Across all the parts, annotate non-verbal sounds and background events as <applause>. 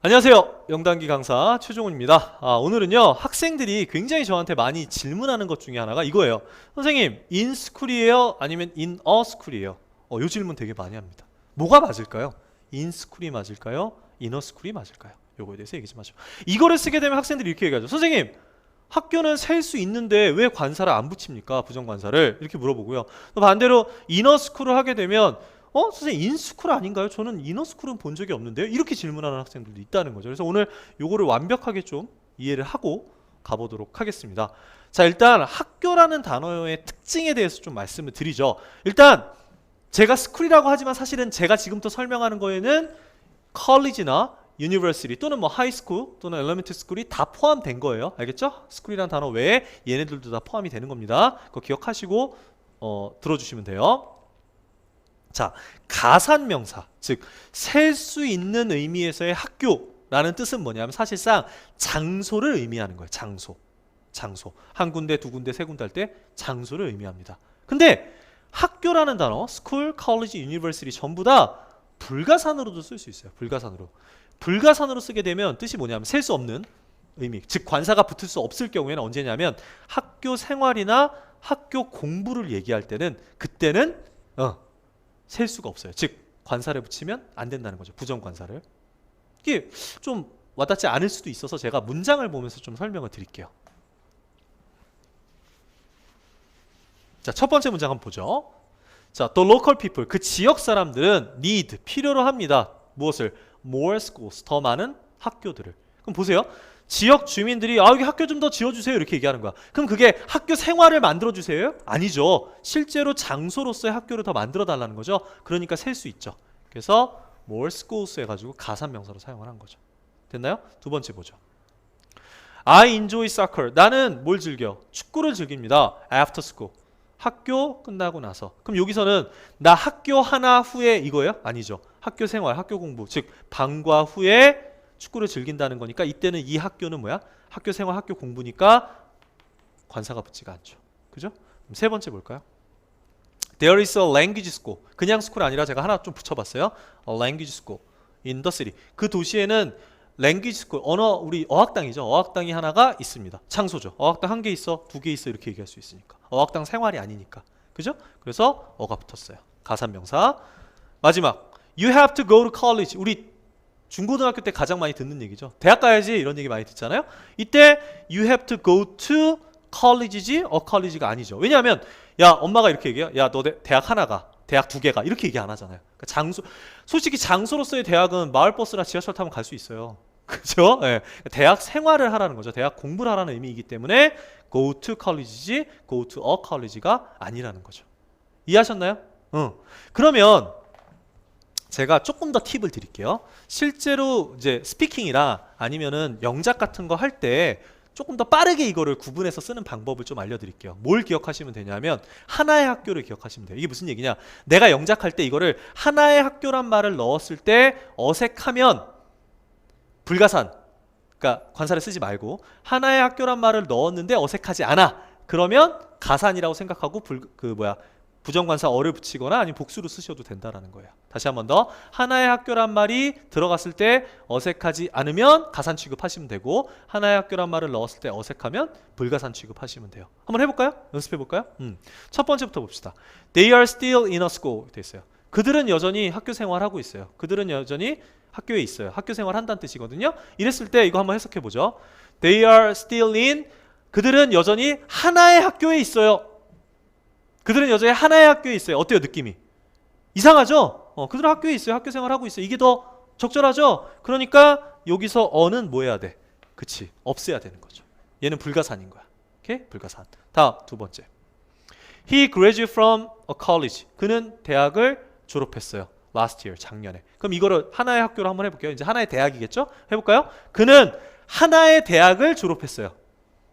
안녕하세요. 영단기 강사 최종훈입니다. 아, 오늘은요 학생들이 굉장히 저한테 많이 질문하는 것 중에 하나가 이거예요. 선생님, 인스쿨이에요? 아니면 인어스쿨이에요? 어, 이 질문 되게 많이 합니다. 뭐가 맞을까요? 인스쿨이 맞을까요? 인어스쿨이 맞을까요? 요거에 대해서 얘기 좀 하죠. 이거를 쓰게 되면 학생들이 이렇게 얘기하죠. 선생님, 학교는 셀 수 있는데 왜 관사를 안 붙입니까? 부정관사를 이렇게 물어보고요. 또 반대로 인어스쿨을 하게 되면 어 선생님 인스쿨 아닌가요? 저는 이너스쿨은 본 적이 없는데요. 이렇게 질문하는 학생들도 있다는 거죠. 그래서 오늘 요거를 완벽하게 좀 이해를 하고 가보도록 하겠습니다. 자 일단 학교라는 단어의 특징에 대해서 좀 말씀을 드리죠. 일단 제가 스쿨이라고 하지만 사실은 제가 지금부터 설명하는 거에는 컬리지나 유니버시티 또는 뭐 하이스쿨 또는 엘리멘트 스쿨이 다 포함된 거예요. 알겠죠? 스쿨이라는 단어 외에 얘네들도 다 포함이 되는 겁니다. 그거 기억하시고 어, 들어주시면 돼요. 자, 가산명사, 즉 셀 수 있는 의미에서의 학교라는 뜻은 뭐냐면 사실상 장소를 의미하는 거예요. 장소. 장소. 한 군데, 두 군데, 세 군데 할 때 장소를 의미합니다. 근데 학교라는 단어, 스쿨, 컬리지, 유니버시티 전부 다 불가산으로도 쓸 수 있어요. 불가산으로. 불가산으로 쓰게 되면 뜻이 뭐냐면 셀 수 없는 의미. 즉 관사가 붙을 수 없을 경우에는 언제냐면 학교 생활이나 학교 공부를 얘기할 때는 그때는 어, 셀 수가 없어요. 즉 관사를 붙이면 안 된다는 거죠. 부정 관사를. 이게 좀 와닿지 않을 수도 있어서 제가 문장을 보면서 좀 설명을 드릴게요. 자, 첫 번째 문장 한번 보죠. 자, the local people 그 지역 사람들은 need 필요로 합니다. 무엇을? more schools 더 많은 학교들을. 그럼 보세요. 지역 주민들이 아 여기 학교 좀 더 지어주세요 이렇게 얘기하는 거야. 그럼 그게 학교 생활을 만들어 주세요? 아니죠. 실제로 장소로서의 학교를 더 만들어 달라는 거죠. 그러니까 셀 수 있죠. 그래서 more schools 해가지고 가산명사로 사용을 한 거죠. 됐나요? 두 번째 보죠. I enjoy soccer. 나는 뭘 즐겨? 축구를 즐깁니다. After school. 학교 끝나고 나서. 그럼 여기서는 나 학교 하나 후에 이거예요? 아니죠. 학교 생활, 학교 공부. 즉 방과 후에 축구를 즐긴다는 거니까 이때는 이 학교는 뭐야? 학교 생활, 학교 공부니까 관사가 붙지가 않죠. 그죠? 세 번째 볼까요? There is a language school. 그냥 스쿨 아니라 제가 하나 좀 붙여봤어요. A language school in the city. 그 도시에는 language school, 언어 우리 어학당이죠. 어학당이 하나가 있습니다. 창소죠. 어학당 한 개 있어, 두 개 있어 이렇게 얘기할 수 있으니까. 어학당 생활이 아니니까. 그죠? 그래서 어가 붙었어요. 가산명사. 마지막. You have to go to college. 우리 중고등학교 때 가장 많이 듣는 얘기죠. 대학 가야지 이런 얘기 많이 듣잖아요. 이때 you have to go to college지 어 college가 아니죠. 왜냐하면 야 엄마가 이렇게 얘기해요. 야너 대학 하나가 대학 두 개가 이렇게 얘기 안 하잖아요. 그러니까 장소 솔직히 장소로서의 대학은 마을 버스나 지하철 타면 갈 수 있어요. <laughs> 그죠? 예. 대학 생활을 하라는 거죠. 대학 공부를 하라는 의미이기 때문에 go to college지 go to a college가 아니라는 거죠. 이해하셨나요? 응. 그러면 제가 조금 더 팁을 드릴게요. 실제로 이제 스피킹이라 아니면은 영작 같은 거 할 때 조금 더 빠르게 이거를 구분해서 쓰는 방법을 좀 알려드릴게요. 뭘 기억하시면 되냐면 하나의 학교를 기억하시면 돼요. 이게 무슨 얘기냐? 내가 영작할 때 이거를 하나의 학교란 말을 넣었을 때 어색하면 불가산. 그러니까 관사를 쓰지 말고 하나의 학교란 말을 넣었는데 어색하지 않아. 그러면 가산이라고 생각하고 불, 그 뭐야 부정관사 어를 붙이거나 아니면 복수로 쓰셔도 된다라는 거예요. 다시 한 번 더 하나의 학교란 말이 들어갔을 때 어색하지 않으면 가산 취급하시면 되고 하나의 학교란 말을 넣었을 때 어색하면 불가산 취급하시면 돼요. 한번 해볼까요? 연습해 볼까요? 음. 첫 번째부터 봅시다. They are still in a school 돼 있어요. 그들은 여전히 학교 생활하고 있어요. 그들은 여전히 학교에 있어요. 학교 생활 한다는 뜻이거든요. 이랬을 때 이거 한번 해석해 보죠. They are still in 그들은 여전히 하나의 학교에 있어요. 그들은 여전히 하나의 학교에 있어요. 어때요, 느낌이? 이상하죠? 어, 그들은 학교에 있어요. 학교 생활하고 있어요. 이게 더 적절하죠? 그러니까 여기서 어는 뭐 해야 돼? 그치. 없애야 되는 거죠. 얘는 불가산인 거야. 오케이? 불가산. 다음, 두 번째. He graduated from a college. 그는 대학을 졸업했어요. last year, 작년에. 그럼 이거를 하나의 학교로 한번 해볼게요. 이제 하나의 대학이겠죠? 해볼까요? 그는 하나의 대학을 졸업했어요.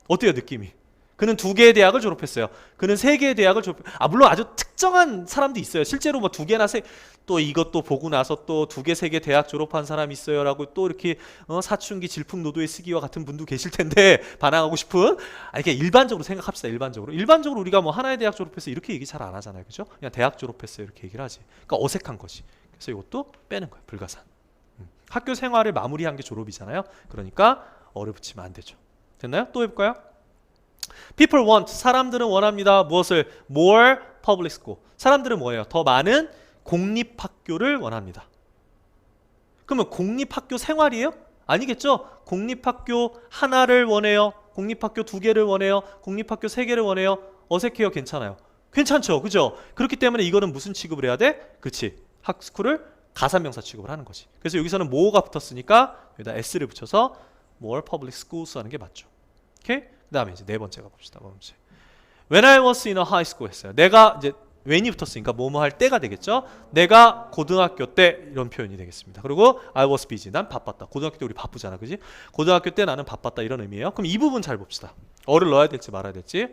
어때요, 느낌이? 그는 두 개의 대학을 졸업했어요. 그는 세 개의 대학을 졸업. 아 물론 아주 특정한 사람도 있어요. 실제로 뭐 두 개나 세 또 이것도 보고 나서 또 두 개 세 개 대학 졸업한 사람 있어요라고 또 이렇게 어, 사춘기 질풍노도의 시기와 같은 분도 계실 텐데 <laughs> 반항하고 싶은 아 이게 일반적으로 생각합시다. 일반적으로 일반적으로 우리가 뭐 하나의 대학 졸업해서 이렇게 얘기 잘 안 하잖아요. 그죠? 그냥 대학 졸업했어요 이렇게 얘기를 하지. 그러니까 어색한 거지. 그래서 이것도 빼는 거예요. 불가산. 음. 학교 생활을 마무리한 게 졸업이잖아요. 그러니까 어를 붙이면 안 되죠. 됐나요? 또 해볼까요? People want 사람들은 원합니다. 무엇을? More public school. 사람들은 뭐예요? 더 많은 공립 학교를 원합니다. 그러면 공립 학교 생활이에요? 아니겠죠? 공립 학교 하나를 원해요. 공립 학교 두 개를 원해요. 공립 학교 세 개를 원해요. 어색해요? 괜찮아요? 괜찮죠? 그죠? 그렇기 때문에 이거는 무슨 취급을 해야 돼? 그치. 학스쿨을 가산명사 취급을 하는 거지. 그래서 여기서는 more가 붙었으니까 여기다 s를 붙여서 more public schools 하는 게 맞죠. 오케이? 그 다음에 이제 네 번째 가봅시다. 네 번째. When I was in a high school 했어요. 내가 이제 when이 붙었으니까 뭐뭐 할 때가 되겠죠. 내가 고등학교 때 이런 표현이 되겠습니다. 그리고 I was busy. 난 바빴다. 고등학교 때 우리 바쁘잖아. 그지? 고등학교 때 나는 바빴다 이런 의미예요. 그럼 이 부분 잘 봅시다. 어를 넣어야 될지 말아야 될지.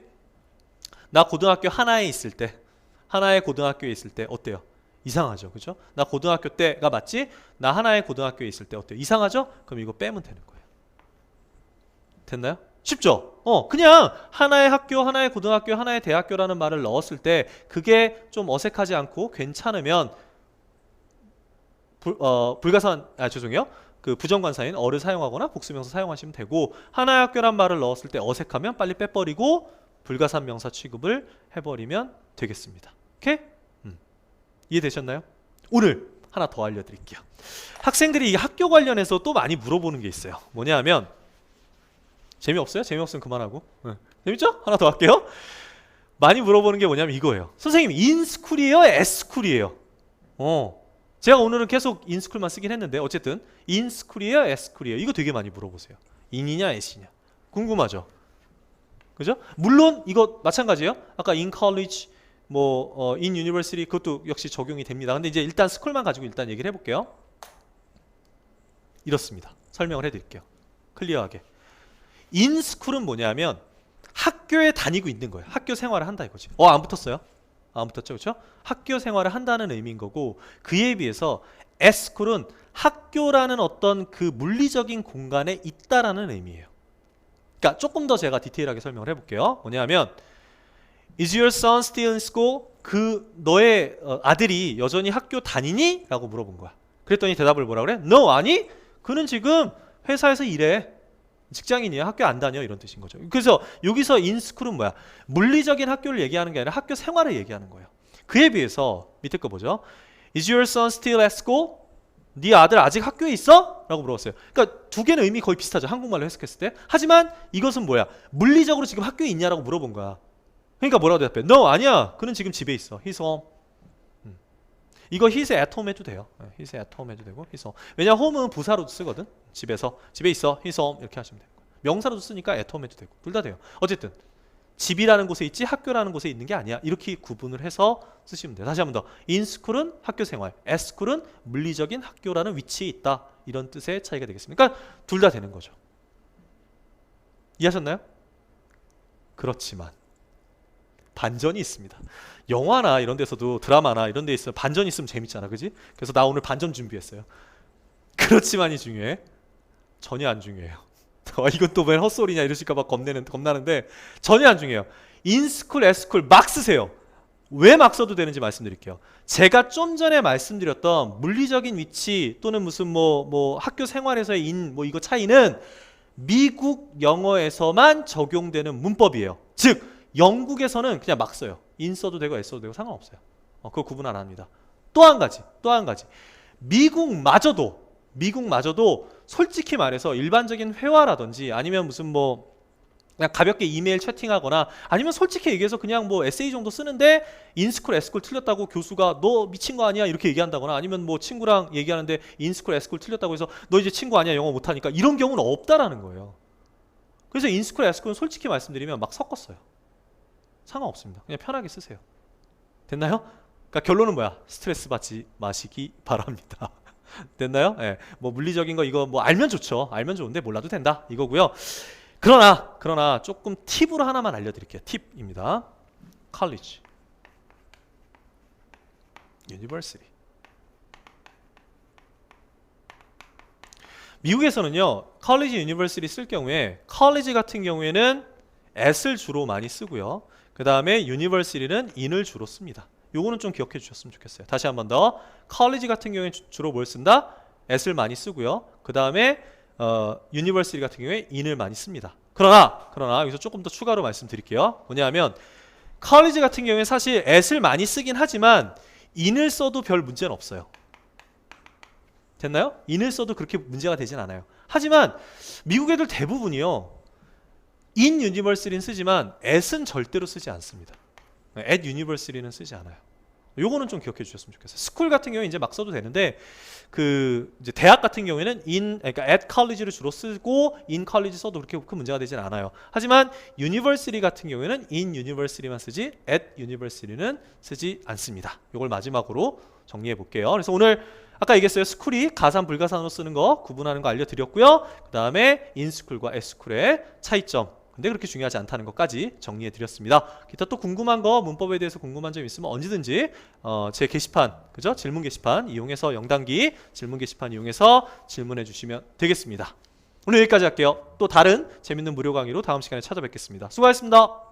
나 고등학교 하나에 있을 때 하나의 고등학교에 있을 때 어때요? 이상하죠. 그죠? 나 고등학교 때가 맞지? 나 하나의 고등학교에 있을 때 어때요? 이상하죠? 그럼 이거 빼면 되는 거예요. 됐나요? 쉽죠? 어, 그냥 하나의 학교, 하나의 고등학교, 하나의 대학교라는 말을 넣었을 때 그게 좀 어색하지 않고 괜찮으면 불, 어, 불가산, 아, 죄송해요. 그 부정관사인 어를 사용하거나 복수명사 사용하시면 되고 하나의 학교란 말을 넣었을 때 어색하면 빨리 빼버리고 불가산 명사 취급을 해버리면 되겠습니다. 오케이? 음. 이해되셨나요? 오늘 하나 더 알려드릴게요. 학생들이 이 학교 관련해서 또 많이 물어보는 게 있어요. 뭐냐면 재미없어요? 재미없으면 그만하고. 네. 재밌죠? 하나 더 할게요. 많이 물어보는 게 뭐냐면 이거예요. 선생님, 인스쿨이에요? 에스쿨이에요? 어. 제가 오늘은 계속 인스쿨만 쓰긴 했는데 어쨌든 인스쿨이에요? 에스쿨이에요? 이거 되게 많이 물어보세요. 인이냐 에시냐? 궁금하죠? 그죠? 물론 이거 마찬가지예요. 아까 in college 뭐 어, in university 그것도 역시 적용이 됩니다. 근데 이제 일단 스쿨만 가지고 일단 얘기를 해 볼게요. 이렇습니다. 설명을 해 드릴게요. 클리어하게. 인스쿨은 뭐냐면 학교에 다니고 있는 거예요. 학교 생활을 한다 이거지. 어, 안 붙었어요? 안 붙었죠. 그렇죠? 학교 생활을 한다는 의미인 거고 그에 비해서 에스쿨은 학교라는 어떤 그 물리적인 공간에 있다라는 의미예요. 그러니까 조금 더 제가 디테일하게 설명을 해 볼게요. 뭐냐면 Is your son still in school? 그 너의 어, 아들이 여전히 학교 다니니? 라고 물어본 거야. 그랬더니 대답을 뭐라 그래? No, 아니. 그는 지금 회사에서 일해. 직장인이야. 학교 안 다녀. 이런 뜻인 거죠. 그래서 여기서 인스쿨은 뭐야? 물리적인 학교를 얘기하는 게 아니라 학교 생활을 얘기하는 거예요. 그에 비해서 밑에 거 보죠. Is your son still at school? 네 아들 아직 학교에 있어? 라고 물어봤어요. 그러니까 두 개는 의미 거의 비슷하죠. 한국말로 해석했을 때. 하지만 이것은 뭐야? 물리적으로 지금 학교에 있냐라고 물어본 거야. 그러니까 뭐라고 대답해? No, 아니야. 그는 지금 집에 있어. He's home. 음. 이거 at home 해도 돼요. 네, he's at home 해도 되고 home. 왜냐 home은 부사로도 쓰거든. 집에서 집에 있어. he's home 이렇게 하시면 돼요. 명사로도 쓰니까 home 해도 되고 둘 다 돼요. 어쨌든 집이라는 곳에 있지 학교라는 곳에 있는 게 아니야. 이렇게 구분을 해서 쓰시면 돼요. 다시 한 번 더. school은 학교 생활, school은 물리적인 학교라는 위치에 있다. 이런 뜻의 차이가 되겠습니다. 그러니까 둘 다 되는 거죠. 이해하셨나요? 그렇지만 반전이 있습니다. 영화나 이런 데서도 드라마나 이런 데 있어 반전 있으면 재밌잖아, 그지? 그래서 나 오늘 반전 준비했어요. 그렇지만이 중요해. 전혀 안 중요해요. <laughs> 어, 이건 또 왜 헛소리냐 이러실까봐 겁내는 겁나는데 전혀 안 중요해요. 인스쿨, 에스쿨 막 쓰세요. 왜 막 써도 되는지 말씀드릴게요. 제가 좀 전에 말씀드렸던 물리적인 위치 또는 무슨 뭐 뭐 학교 생활에서의 인 뭐 이거 차이는 미국 영어에서만 적용되는 문법이에요. 즉 영국에서는 그냥 막 써요. 인 써도 되고 에 써도 되고 상관없어요. 어, 그거 구분 안 합니다. 또 한 가지, 또 한 가지. 미국마저도 미국마저도 솔직히 말해서 일반적인 회화라든지 아니면 무슨 뭐 그냥 가볍게 이메일 채팅하거나 아니면 솔직히 얘기해서 그냥 뭐 에세이 정도 쓰는데 인스쿨 에스쿨 틀렸다고 교수가 너 미친 거 아니야 이렇게 얘기한다거나 아니면 뭐 친구랑 얘기하는데 인스쿨 에스쿨 틀렸다고 해서 너 이제 친구 아니야 영어 못하니까 이런 경우는 없다라는 거예요. 그래서 인스쿨 에스쿨은 솔직히 말씀드리면 막 섞었어요. 상관없습니다. 그냥 편하게 쓰세요. 됐나요? 그러니까 결론은 뭐야? 스트레스 받지 마시기 바랍니다. <laughs> 됐나요? 예. 뭐 물리적인 거 이거 뭐 알면 좋죠. 알면 좋은데 몰라도 된다. 이거고요. 그러나 그러나 조금 팁으로 하나만 알려 드릴게요. 팁입니다. college, university. 미국에서는요, college, university 쓸 경우에 college 같은 경우에는 at을 주로 많이 쓰고요. 그 다음에 university는 in을 주로 씁니다. 요거는 좀 기억해 주셨으면 좋겠어요. 다시 한 번 더. college 같은 경우에 주- 주로 뭘 쓴다? at을 많이 쓰고요. 그 다음에 어, university 같은 경우에 in을 많이 씁니다. 그러나 그러나 여기서 조금 더 추가로 말씀드릴게요. 뭐냐면 college 같은 경우에 사실 at을 많이 쓰긴 하지만 in을 써도 별 문제는 없어요. 됐나요? in을 써도 그렇게 문제가 되진 않아요. 하지만 미국 애들 대부분이요. In university는 쓰지만 at은 절대로 쓰지 않습니다. at university는 쓰지 않아요. 요거는 좀 기억해 주셨으면 좋겠어요. 스쿨 같은 경우에 이제 막 써도 되는데 그 이제 대학 같은 경우에는 in 그러니까 at college를 주로 쓰고 in college 써도 그렇게 큰 문제가 되진 않아요. 하지만 university 같은 경우에는 in university만 쓰지 at university는 쓰지 않습니다. 요걸 마지막으로 정리해 볼게요. 그래서 오늘 아까 얘기했어요. 스쿨이 가산 불가산으로 쓰는 거 구분하는 거 알려 드렸고요. 그 다음에 인스쿨과 에스쿨의 차이점. 근데 그렇게 중요하지 않다는 것까지 정리해 드렸습니다. 기타 또 궁금한 거 문법에 대해서 궁금한 점 있으면 언제든지 어, 제 게시판 그죠? 질문 게시판 이용해서 영단기 질문 게시판 이용해서 질문해 주시면 되겠습니다. 오늘 여기까지 할게요. 또 다른 재밌는 무료 강의로 다음 시간에 찾아뵙겠습니다. 수고하셨습니다.